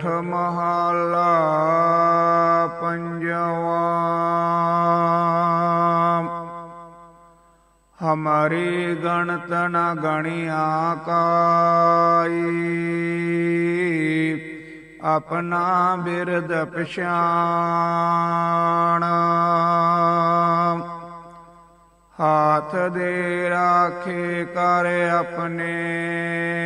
ਸੋਰਠ ਮਹਲਾ ਪੰਜਵਾ। ਹਮਾਰੀ ਗਣਤ ਨ ਗਣਿਆ ਕਾਈ ਆਪਣਾ ਬਿਰਦ ਪਛਾਣ। ਹਾਥ ਦੇ ਰਾਖੇ ਕਰ ਆਪਣੇ।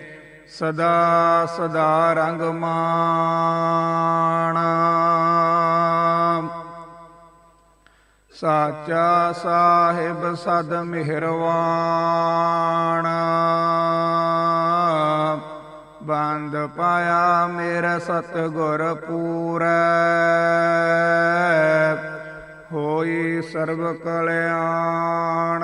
ਸਦਾ ਸਦਾ ਰੰਗ ਮਾਣਾ ਸਾਚਾ ਸਾਹਿਬ ਸਦ ਮਿਹਰਵਾਨ। ਬੰਦ ਪਾਇਆ ਮੇਰਾ ਸਤਗੁਰ ਪੂਰੈ। ਹੋਈ ਸਰਬ ਕਲਿਆਣ।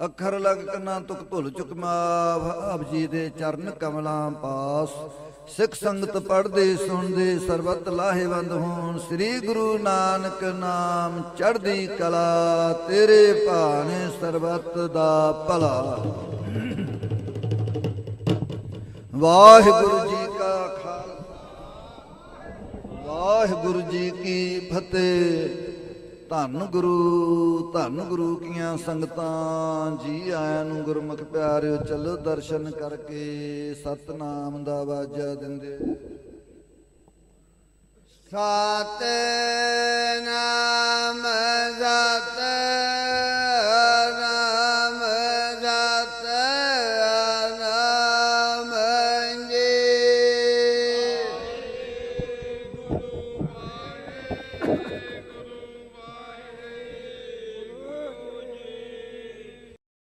ਅੱਖਰ ਲਗ ਕੰਨਾ ਤੁਕ ਭੁੱਲ ਚੁਕ ਮਾਫ ਆਪ ਜੀ ਦੇ ਚਰਨ ਕਮਲਾਂ ਪਾਸ। ਸਿੱਖ ਸੰਗਤ ਪੜ੍ਹਦੇ, ਸੁਣਦੇ, ਸਰਬਤ ਲਾਹੇਵੰਦ ਹੋਣ। ਸ੍ਰੀ ਗੁਰੂ ਨਾਨਕ ਨਾਮ ਚੜ੍ਹਦੀ ਕਲਾ, ਤੇਰੇ ਭਾਣੇ ਸਰਬਤ ਦਾ ਭਲਾ। ਵਾਹਿਗੁਰੂ ਜੀ ਕਾ ਖਾਲਸਾ, ਵਾਹਿਗੁਰੂ ਜੀ ਕੀ ਫਤਿਹ। ਧੰਨ ਗੁਰੂ ਧੰਨ ਗੁਰੂ ਕੀਆਂ ਸੰਗਤਾਂ, ਜੀ ਆਇਆਂ ਨੂੰ ਗੁਰਮੁਖ ਪਿਆਰਿਓ ਚਲੋ ਦਰਸ਼ਨ ਕਰਕੇ ਸਤਨਾਮ ਦਾ ਵਾਜਾ ਦਿੰਦੇ ਸਤਿ